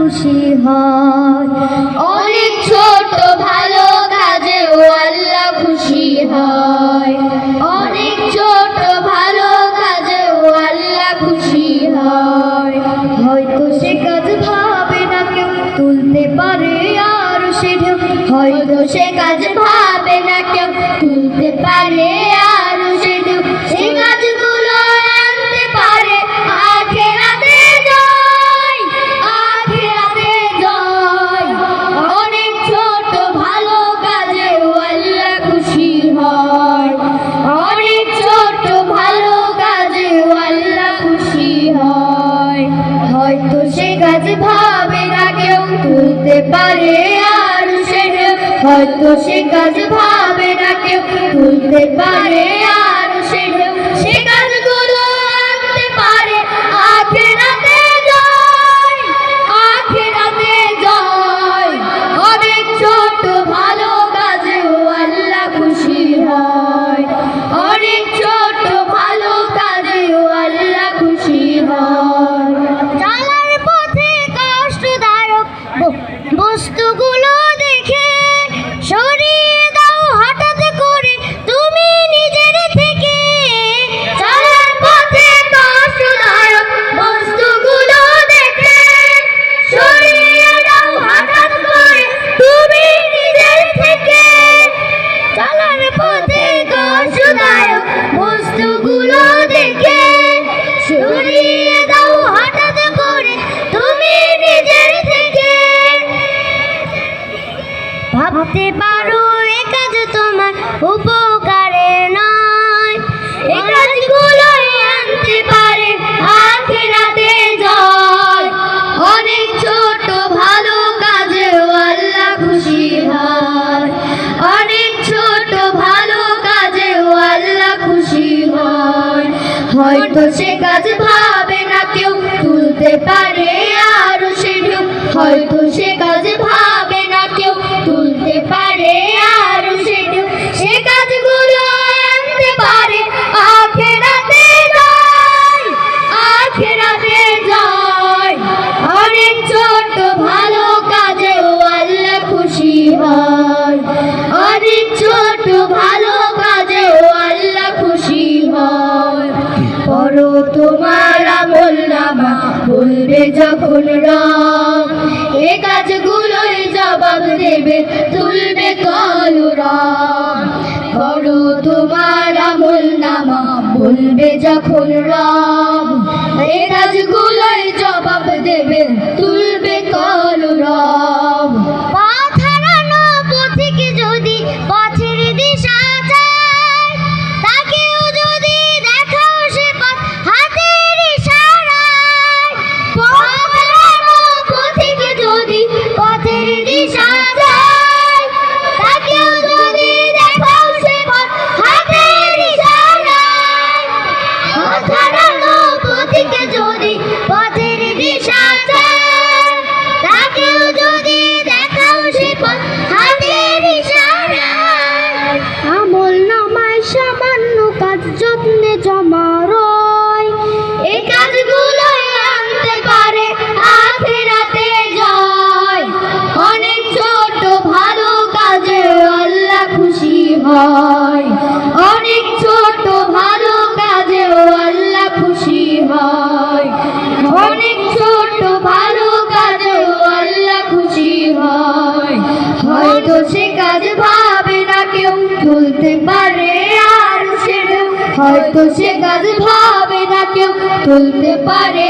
খুশি হয়। অনেক ছোট ভালো কাজেও আল্লাহ খুশি হয়। অনেক ছোট ভালো কাজেও আল্লাহ খুশি হয়। হয়তো সে কাজ ভাবে না কেউ, তুলতে পারে আর সে হয়তো সে কাজ ভাবে না কেউ, তুলতে পারে আর সে ভাবে না কেউ তুলতে পারে আর সে হয়তো সে গাছ ভাবে না কেউ তুলতে পারে আর ভাবতে পারো, এ কাজ তোমার উপকারে নয়। আনতে পারে অনেক ছোট ভালো খুশি হয়। অনেক ভালো খুশি হয়। হয়তো সে কাজ ভাবে না কেউ, তুলতে পারে আর সে হয়তো বলবে যখন রাম, এ কাজগুলোর জবাব দেবে, তুলবে কলরব করো তোমার আমল নামা, বলবে যখন রাম, এ কাজগুলোর জবাব দেবে, তুলবে কলরব হয়তো সে গাছ ভাবে না কেউ তুলতে পারে।